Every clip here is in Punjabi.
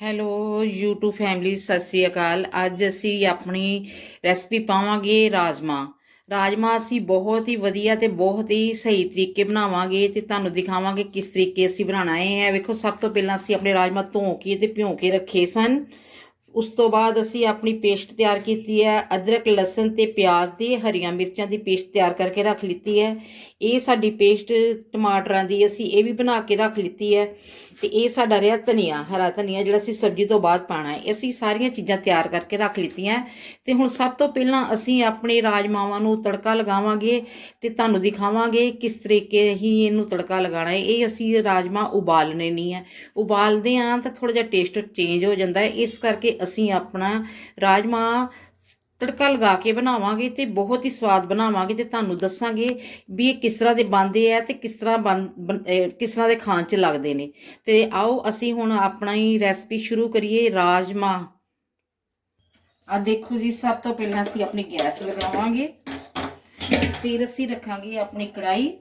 Hello, YouTube family Sat Sri ਅਕਾਲ। ਅੱਜ ਅਸੀਂ ਆਪਣੀ ਰੈਸਪੀ ਪਾਵਾਂਗੇ ਰਾਜਮਾ। ਰਾਜਮਾ ਅਸੀਂ ਬਹੁਤ ਹੀ ਵਧੀਆ ਤੇ ਬਹੁਤ ਹੀ ਸਹੀ ਤਰੀਕੇ ਬਣਾਵਾਂਗੇ ਤੇ ਤੁਹਾਨੂੰ ਦਿਖਾਵਾਂਗੇ ਕਿਸ ਤਰੀਕੇ ਅਸੀਂ ਬਣਾਉਣਾ ਹੈ। ਵੇਖੋ, ਸਭ ਤੋਂ ਪਹਿਲਾਂ ਅਸੀਂ ਆਪਣੇ ਰਾਜਮਾ ਧੋ ਕੇ ਤੇ ਭਿਉਂ ਕੇ ਰੱਖੇ ਸਨ। ਉਸ ਤੋਂ ਬਾਅਦ ਅਸੀਂ ਆਪਣੀ ਪੇਸਟ ਤਿਆਰ ਕੀਤੀ ਹੈ। ਅਦਰਕ, ਲਸਣ ਤੇ ਪਿਆਜ਼ ਦੀ ਹਰੀਆਂ ਮਿਰਚਾਂ ਦੀ ਪੇਸਟ ਤਿਆਰ ਕਰਕੇ ਰੱਖ ਲਿੱਤੀ ਹੈ। ਇਹ ਸਾਡੀ ਪੇਸਟ ਟਮਾਟਰਾਂ ਦੀ ਅਸੀਂ ਇਹ ਵੀ ਬਣਾ ਕੇ ਰੱਖ ਲਿੱਤੀ ਹੈ ਤੇ ਇਹ ਸਾਡਾ ਰਿਹਾ ਧਨੀਆ, ਹਰਾ ਧਨੀਆ ਜਿਹੜਾ ਅਸੀਂ ਸਬਜ਼ੀ ਤੋਂ ਬਾਅਦ ਪਾਣਾ ਹੈ। ਅਸੀਂ ਸਾਰੀਆਂ ਚੀਜ਼ਾਂ ਤਿਆਰ ਕਰਕੇ ਰੱਖ ਲਿੱਤੀਆਂ ਤੇ ਹੁਣ ਸਭ ਤੋਂ ਪਹਿਲਾਂ ਅਸੀਂ ਆਪਣੇ ਰਾਜਮਾਵਾਂ ਨੂੰ ਤੜਕਾ ਲਗਾਵਾਂਗੇ ਤੇ ਤੁਹਾਨੂੰ ਦਿਖਾਵਾਂਗੇ ਕਿਸ ਤਰੀਕੇ ਹੀ ਇਹਨੂੰ ਤੜਕਾ ਲਗਾਉਣਾ ਹੈ। ਇਹ ਅਸੀਂ ਰਾਜਮਾ ਉਬਾਲਣੇ ਨਹੀਂ ਹੈ। ਉਬਾਲਦੇ ਆਂ ਤਾਂ ਥੋੜਾ ਜਿਹਾ ਟੇਸਟ ਚੇਂਜ ਹੋ ਜਾਂਦਾ ਹੈ। ਇਸ ਕਰਕੇ ਅਸੀਂ ਆਪਣਾ ਰਾਜਮਾ ਤੜਕਾ ਲਗਾ ਕੇ ਬਣਾਵਾਂਗੇ ਤੇ ਬਹੁਤ ਹੀ ਸਵਾਦ ਬਣਾਵਾਂਗੇ ਤੇ ਤੁਹਾਨੂੰ ਦੱਸਾਂਗੇ ਵੀ ਇਹ ਕਿਸ ਤਰ੍ਹਾਂ ਦੇ ਬਣਦੇ ਆ ਤੇ ਕਿਸ ਤਰ੍ਹਾਂ ਬਣ, ਬਣ- ਕਿਸ ਤਰ੍ਹਾਂ ਦੇ ਖਾਣ ਚ ਲੱਗਦੇ ਨੇ। ਤੇ ਆਓ ਅਸੀਂ ਹੁਣ ਆਪਣਾ ਹੀ ਰੈਸਪੀ ਸ਼ੁਰੂ ਕਰੀਏ ਰਾਜਮਾ। ਆ ਦੇਖੋ ਜੀ, ਸਭ ਤੋਂ ਪਹਿਲਾਂ ਅਸੀਂ ਆਪਣੀ ਗੈਸ ਲਗਾਵਾਂਗੇ। ਫਿਰ ਅਸੀਂ ਰੱਖਾਂਗੇ ਆਪਣੀ ਕੜਾਈ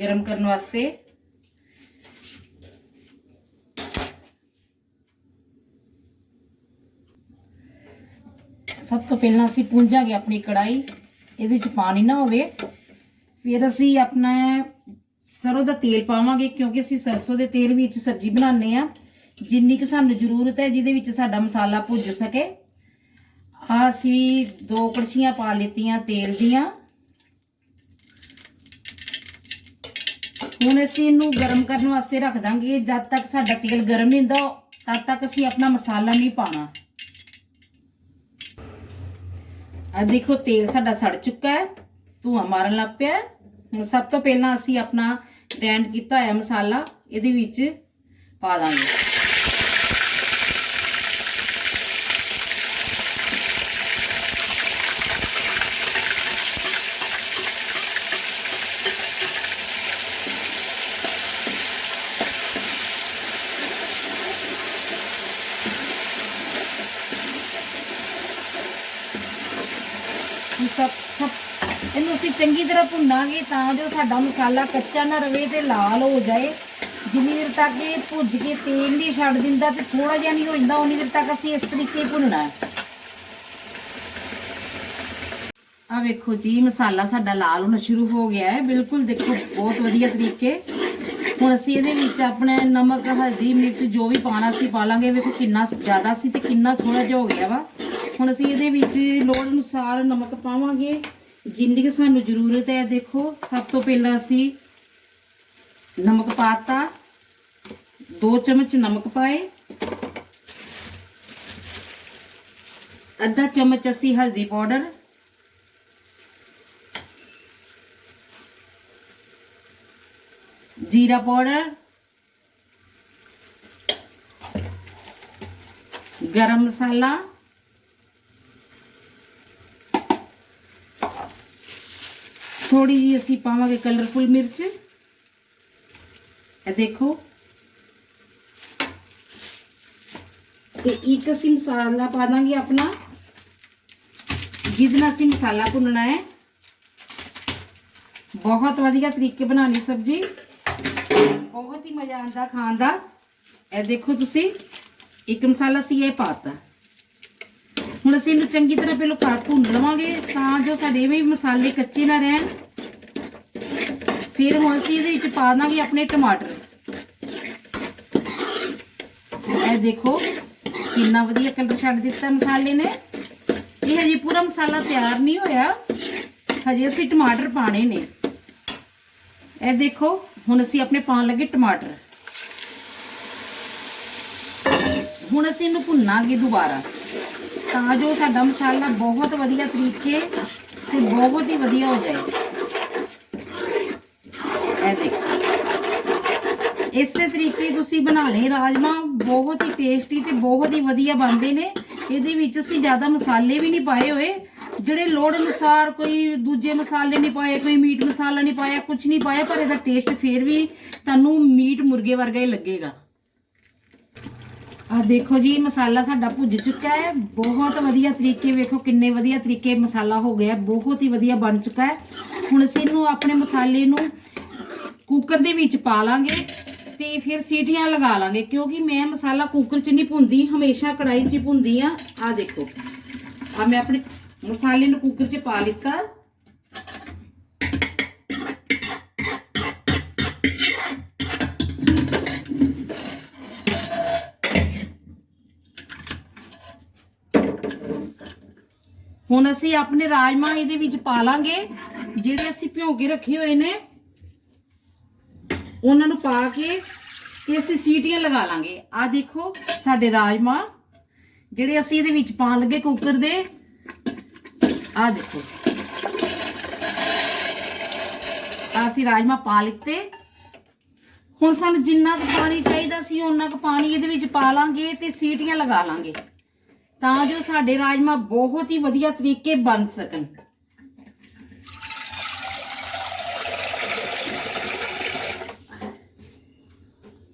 ਗਰਮ ਕਰਨ ਵਾਸਤੇ। ਸਭ ਤੋਂ ਪਹਿਲਾਂ ਅਸੀਂ ਪੂੰਝਾਂਗੇ ਆਪਣੀ ਕੜਾਈ ਇਹਦੇ 'ਚ ਪਾਣੀ ਨਾ ਹੋਵੇ। ਫਿਰ ਅਸੀਂ ਆਪਣਾ ਸਰੋਂ ਦਾ ਤੇਲ ਪਾਵਾਂਗੇ, ਕਿਉਂਕਿ ਅਸੀਂ ਸਰਸੋਂ ਦੇ ਤੇਲ ਵਿੱਚ ਸਬਜ਼ੀ ਬਣਾਉਂਦੇ ਆ ਜਿੰਨੀ ਕਿ ਸਾਨੂੰ ਜ਼ਰੂਰਤ ਹੈ, ਜਿਹਦੇ ਵਿੱਚ ਸਾਡਾ ਮਸਾਲਾ ਭੁੱਜ ਸਕੇ। ਆ ਅਸੀਂ ਦੋ ਕੜਛੀਆਂ ਪਾ ਲਿੱਤੀਆਂ ਤੇਲ ਦੀਆਂ। ਹੁਣ ਅਸੀਂ ਇਹਨੂੰ ਗਰਮ ਕਰਨ ਵਾਸਤੇ ਰੱਖ ਦਾਂਗੇ। ਜਦ ਤੱਕ ਸਾਡਾ ਤੇਲ ਗਰਮ ਨਹੀਂ ਹੁੰਦਾ, ਤਦ ਤੱਕ ਅਸੀਂ ਆਪਣਾ ਮਸਾਲਾ ਨਹੀਂ ਪਾਣਾ ਆ ਦੇਖੋ, ਤੇਲ ਸਾਡਾ ਸੜ ਚੁੱਕਾ ਹੈ। ਧੂਆਂ ਮਾਰਨ ਲੱਗ ਪਿਆ ਹੁਣ ਸਭ ਤੋਂ ਪਹਿਲਾਂ ਅਸੀਂ ਆਪਣਾ ਗ੍ਰੈਂਡ ਕੀਤਾ ਹੋਇਆ ਮਸਾਲਾ, ਇਹਦੇ ਵਿੱਚ ਪਾ ਦਾਂਗੇ ਇਹ ਸਭ ਸਭ ਇਹਨੂੰ ਅਸੀਂ ਚੰਗੀ ਤਰ੍ਹਾਂ ਭੁੰਨਾਂਗੇ ਤਾਂ ਜੋ ਸਾਡਾ ਮਸਾਲਾ ਕੱਚਾ ਨਾ ਰਵੇ ਤੇ ਲਾਲ ਹੋ ਜਾਏ। ਜਿੰਨੀ ਦੇਰ ਤੱਕ ਇਹ ਭੁੱਜ ਕੇ ਤੇਲ ਨਹੀਂ ਛੱਡ ਦਿੰਦਾ ਤੇ ਥੋੜਾ ਜਿਹਾ ਨਹੀਂ ਹੋ ਜਾਂਦਾ ਉਨੀ ਦੇਰ ਤੱਕ ਅਸੀਂ ਇਸ ਤਰੀਕੇ ਭੁੰਨਣਾ ਹੈ। ਆ ਵੇਖੋ ਜੀ, ਮਸਾਲਾ ਸਾਡਾ ਲਾਲ ਹੋਣਾ ਸ਼ੁਰੂ ਹੋ ਗਿਆ ਹੈ। ਬਿਲਕੁਲ ਦੇਖੋ, ਬਹੁਤ ਵਧੀਆ ਤਰੀਕੇ। ਹੁਣ ਅਸੀਂ ਇਹਦੇ ਵਿੱਚ ਆਪਣੇ ਨਮਕ, ਹਲਦੀ, ਮਿਰਚ ਜੋ ਵੀ ਪਾਣਾ ਸੀ ਪਾ ਲਾਂਗੇ। ਵੇਖੋ ਕਿੰਨਾ ਜ਼ਿਆਦਾ ਸੀ ਤੇ ਕਿੰਨਾ ਥੋੜਾ ਜਿਹਾ ਹੋ ਗਿਆ ਵਾ। ਹੁਣ ਅਸੀਂ ਇਹਦੇ ਵਿੱਚ ਲੋੜ ਅਨੁਸਾਰ ਨਮਕ ਪਾਵਾਂਗੇ। ਜਿੰਨੀ ਕਿ ਸਾਨੂੰ ਜ਼ਰੂਰਤ ਹੈ ਦੇਖੋ ਸਭ ਤੋਂ ਪਹਿਲਾਂ ਅਸੀਂ ਨਮਕ ਪਾਤਾ 2 ਚਮਚ ਨਮਕ ਪਾਏ ਅੱਧਾ ਚਮਚ ਅਸੀਂ ਹਲਦੀ ਪਾਊਡਰ जीरा पाउडर गरम मसाला ਥੋੜੀ ਜੀ ਅਸੀਂ ਪਾਵਾਂਗੇ ਕਲਰਫੁਲ ਮਿਰਚ। ਇਹ ਦੇਖੋ। ਤੇ ਇੱਕ ਅਸੀਂ ਮਸਾਲਾ ਪਾ ਦਾਂਗੇ ਆਪਣਾ। ਜਿਹਦੇ ਅਸੀਂ ਮਸਾਲਾ ਭੁੰਨਣਾ ਹੈ। ਬਹੁਤ ਵਧੀਆ ਤਰੀਕੇ ਬਣਾਉਣੀ ਸਬਜ਼ੀ। ਬਹੁਤ ਹੀ ਮਜ਼ਾ ਆਉਂਦਾ ਖਾਣ ਦਾ। ਇਹ ਦੇਖੋ ਤੁਸੀਂ, ਇੱਕ ਮਸਾਲਾ ਸੀ ਇਹ ਪਾਤਾ ਹੁਣ ਅਸੀਂ ਇਹਨੂੰ ਚੰਗੀ ਤਰ੍ਹਾਂ ਪਹਿਲਾਂ ਕਾਟ ਭੁੰਨ ਲਵਾਂਗੇ, ਤਾਂ ਜੋ ਸਾਡੇ ਵੀ ਮਸਾਲੇ ਕੱਚੇ ਨਾ ਰਹਿਣ। ਫਿਰ ਹੁਣ ਅਸੀਂ ਇਹਦੇ ਵਿੱਚ ਪਾ ਦਾਂਗੇ ਆਪਣੇ ਟਮਾਟਰ। ਇਹ ਦੇਖੋ, ਕਿੰਨਾ ਵਧੀਆ ਕਲਰ ਛੱਡ ਦਿੱਤਾ ਮਸਾਲੇ ਨੇ। ਇਹ ਹਜੇ ਪੂਰਾ ਮਸਾਲਾ ਤਿਆਰ ਨਹੀਂ ਹੋਇਆ। ਹਜੇ ਅਸੀਂ ਟਮਾਟਰ ਪਾਣੇ ਨੇ। ਇਹ ਦੇਖੋ, ਹੁਣ ਅਸੀਂ ਆਪਣੇ ਪਾਣ ਲੱਗੇ ਟਮਾਟਰ। ਹੁਣ ਅਸੀਂ ਇਹਨੂੰ ਭੁੰਨਾਂਗੇ ਦੁਬਾਰਾ। ਤਾਂ ਜੋ ਸਾਡਾ ਮਸਾਲਾ ਬਹੁਤ ਵਧੀਆ ਤਰੀਕੇ ਤੇ ਬਹੁਤ ਹੀ ਵਧੀਆ ਹੋ ਜਾਏ। ਇਹ ਦੇਖੋ। ਇਸੇ ਤਰੀਕੇ ਤੁਸੀਂ ਬਣਾਣੇ ਰਾਜਮਾ, ਬਹੁਤ ਹੀ ਟੇਸਟੀ ਤੇ ਬਹੁਤ ਹੀ ਵਧੀਆ ਬਣਦੇ ਨੇ। ਇਹਦੇ ਵਿੱਚ ਅਸੀਂ ਜ਼ਿਆਦਾ ਮਸਾਲੇ ਵੀ ਨਹੀਂ ਪਾਏ ਹੋਏ, ਜਿਹੜੇ ਲੋੜ ਅਨੁਸਾਰ ਕੋਈ ਦੂਜੇ ਮਸਾਲੇ ਨਹੀਂ ਪਾਏ, ਕੋਈ ਮੀਟ ਮਸਾਲਾ ਨਹੀਂ ਪਾਇਆ ਕੁਝ ਨਹੀਂ ਪਾਇਆ, ਪਰ ਇਹਦਾ ਟੇਸਟ ਫੇਰ ਵੀ ਤੁਹਾਨੂੰ ਮੀਟ ਮੁਰਗੇ ਵਰਗਾ ਹੀ ਲੱਗੇਗਾ। ਆ ਦੇਖੋ ਜੀ, ਮਸਾਲਾ ਸਾਡਾ ਭੁੱਜ ਚੁੱਕਾ ਹੈ। ਬਹੁਤ ਵਧੀਆ ਤਰੀਕੇ, ਵੇਖੋ ਕਿੰਨੇ ਵਧੀਆ ਤਰੀਕੇ ਮਸਾਲਾ ਹੋ ਗਿਆ ਬਹੁਤ ਹੀ ਵਧੀਆ ਬਣ ਚੁੱਕਾ ਹੈ। ਹੁਣ ਅਸੀਂ ਇਹਨੂੰ ਆਪਣੇ ਮਸਾਲੇ ਨੂੰ ਕੁੱਕਰ ਦੇ ਵਿੱਚ ਪਾ ਲਾਂਗੇ ਤੇ ਫਿਰ ਸੀਟੀਆਂ ਲਗਾ ਲਾਂਗੇ, ਕਿਉਂਕਿ ਮੈਂ ਮਸਾਲਾ ਕੁੱਕਰ 'ਚ ਨਹੀਂ ਭੁੰਦੀ ਹਮੇਸ਼ਾ ਕੜਾਈ 'ਚ ਭੁੰਦੀ ਆ ਆ ਦੇਖੋ। ਆ ਮੈਂ ਆਪਣੇ ਮਸਾਲੇ ਨੂੰ ਕੁੱਕਰ 'ਚ ਪਾ ਲਿੱਤਾ। ਹੁਣ ਅਸੀਂ ਆਪਣੇ ਰਾਜਮਾ ਇਹਦੇ ਵਿੱਚ ਪਾ ਲਾਂਗੇ। ਜਿਹੜੇ ਅਸੀਂ ਭਿਉਂ ਕੇ ਰੱਖੇ ਹੋਏ ਨੇ, ਉਹਨਾਂ ਨੂੰ ਪਾ ਕੇ ਤੇ ਅਸੀਂ ਸੀਟੀਆਂ ਲਗਾ ਲਾਂਗੇ। ਆ ਦੇਖੋ ਸਾਡੇ ਰਾਜਮਾ ਜਿਹੜੇ ਅਸੀਂ ਇਹਦੇ ਵਿੱਚ ਪਾਣ ਲੱਗੇ ਕੁੱਕਰ ਦੇ। ਆ ਦੇਖੋ। ਆਹ ਅਸੀਂ ਰਾਜਮਾ ਪਾ ਲਿੱਤੇ। ਹੁਣ ਸਾਨੂੰ ਜਿੰਨਾ ਕੁ ਪਾਣੀ ਚਾਹੀਦਾ ਸੀ ਉਹਨਾਂ ਕੁ ਪਾਣੀ ਇਹਦੇ ਵਿੱਚ ਪਾ ਲਾਂਗੇ ਤੇ ਸੀਟੀਆਂ ਲਗਾ ਲਾਂਗੇ। ਤਾਂ ਜੋ ਸਾਡੇ ਰਾਜਮਾ ਬਹੁਤ ਹੀ ਵਧੀਆ ਤਰੀਕੇ ਬਣ ਸਕਣ।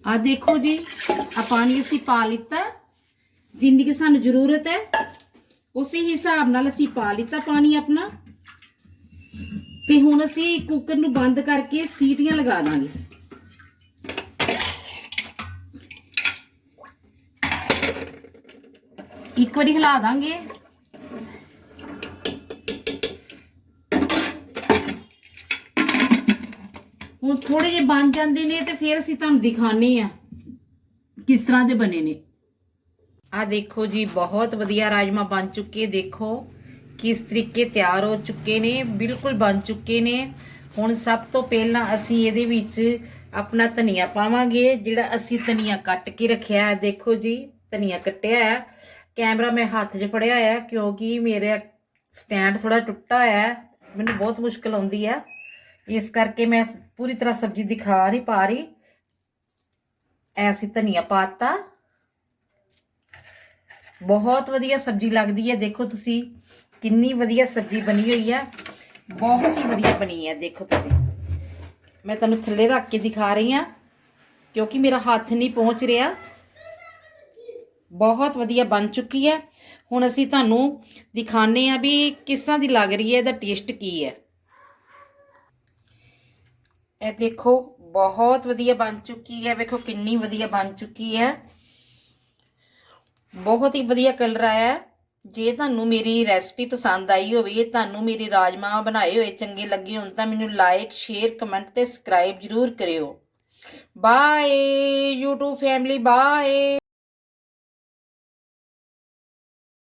ਆ ਦੇਖੋ ਜੀ, ਆ ਪਾਣੀ ਅਸੀਂ ਪਾ ਲਿੱਤਾ। ਜਿੰਨੀ ਕਿ ਸਾਨੂੰ ਜ਼ਰੂਰਤ ਹੈ, ਉਸੇ ਹਿਸਾਬ ਨਾਲ ਅਸੀਂ ਪਾ ਲਿੱਤਾ ਪਾਣੀ ਆਪਣਾ। ਤੇ ਹੁਣ ਅਸੀਂ ਕੁੱਕਰ ਨੂੰ ਬੰਦ ਕਰਕੇ ਸੀਟੀਆਂ ਲਗਾ ਦਾਂਗੇ। ਇੱਕ ਵਾਰੀ ਹਿਲਾ ਦਾਂਗੇ। ਹੁਣ ਥੋੜੇ ਜਿਹੇ ਬਣ ਜਾਂਦੇ ਨੇ ਤੇ ਫਿਰ ਅਸੀਂ ਤੁਹਾਨੂੰ ਦਿਖਾਣੇ ਆ ਕਿਸ ਤਰ੍ਹਾਂ ਦੇ ਬਣੇ ਨੇ। ਆ ਦੇਖੋ ਜੀ, ਬਹੁਤ ਵਧੀਆ ਰਾਜਮਾ ਬਣ ਚੁੱਕੇ, ਦੇਖੋ ਕਿਸ ਤਰੀਕੇ ਤਿਆਰ ਹੋ ਚੁੱਕੇ ਨੇ, ਬਿਲਕੁਲ ਬਣ ਚੁੱਕੇ ਨੇ। ਹੁਣ ਸਭ ਤੋਂ ਪਹਿਲਾਂ ਅਸੀਂ ਇਹਦੇ ਵਿੱਚ ਆਪਣਾ ਧਨੀਆ ਪਾਵਾਂਗੇ, ਜਿਹੜਾ ਅਸੀਂ ਧਨੀਆ ਕੱਟ ਕੇ ਰੱਖਿਆ ਹੈ, ਦੇਖੋ ਜੀ, ਧਨੀਆ ਕੱਟਿਆ ਹੈ। ਕੈਮਰਾ ਮੈਂ ਹੱਥ 'ਚ ਫੜਿਆ ਹੋਇਆ ਕਿਉਂਕਿ ਮੇਰੇ ਸਟੈਂਡ ਥੋੜਾ ਟੁੱਟਾ ਹੋਇਆ ਹੈ। ਮੈਨੂੰ ਬਹੁਤ ਮੁਸ਼ਕਲ ਆਉਂਦੀ ਹੈ। ਇਸ ਕਰਕੇ ਮੈਂ ਪੂਰੀ ਤਰ੍ਹਾਂ ਸਬਜ਼ੀ ਦਿਖਾ ਨਹੀਂ ਪਾ ਰਹੀ। ਐਸੀ ਧਨੀਆ ਪਾਤਾ। ਬਹੁਤ ਵਧੀਆ ਸਬਜ਼ੀ ਲੱਗਦੀ ਹੈ। ਦੇਖੋ ਤੁਸੀਂ, ਕਿੰਨੀ ਵਧੀਆ ਸਬਜ਼ੀ ਬਣੀ ਹੋਈ ਹੈ। ਬਹੁਤ ਹੀ ਵਧੀਆ ਬਣੀ ਹੈ। ਦੇਖੋ ਤੁਸੀਂ, ਮੈਂ ਤੁਹਾਨੂੰ ਥੱਲੇ ਰੱਖ ਕੇ ਦਿਖਾ ਰਹੀ ਹਾਂ। ਕਿਉਂਕਿ ਮੇਰਾ ਹੱਥ ਨਹੀਂ ਪਹੁੰਚ ਰਿਹਾ। ਬਹੁਤ ਵਧੀਆ ਬਣ ਚੁੱਕੀ ਹੈ। ਹੁਣ ਅਸੀਂ ਤੁਹਾਨੂੰ ਦਿਖਾਣੇ ਆ ਵੀ ਕਿਸ ਤਰ੍ਹਾਂ ਦੀ ਲੱਗ ਰਹੀ ਹੈ, ਇਹਦਾ ਟੇਸਟ ਕੀ ਹੈ। ਇਹ ਦੇਖੋ, ਬਹੁਤ ਵਧੀਆ ਬਣ ਚੁੱਕੀ ਹੈ। ਵੇਖੋ, ਕਿੰਨੀ ਵਧੀਆ ਬਣ ਚੁੱਕੀ ਹੈ। ਬਹੁਤ ਹੀ ਵਧੀਆ ਕਲਰ ਆਇਆ ਜੇ ਤੁਹਾਨੂੰ ਮੇਰੀ ਰੈਸਪੀ ਪਸੰਦ ਆਈ ਹੋਵੇ ਤੁਹਾਨੂੰ ਮੇਰੇ ਰਾਜਮਾ ਬਣਾਏ ਹੋਏ ਚੰਗੇ ਲੱਗੇ ਹੋਣ, ਤਾਂ ਮੈਨੂੰ ਲਾਈਕ ਸ਼ੇਅਰ ਕਮੈਂਟ ਤੇ ਸਬਸਕ੍ਰਾਈਬ ਜਰੂਰ ਕਰਿਓ। Bye YouTube family bye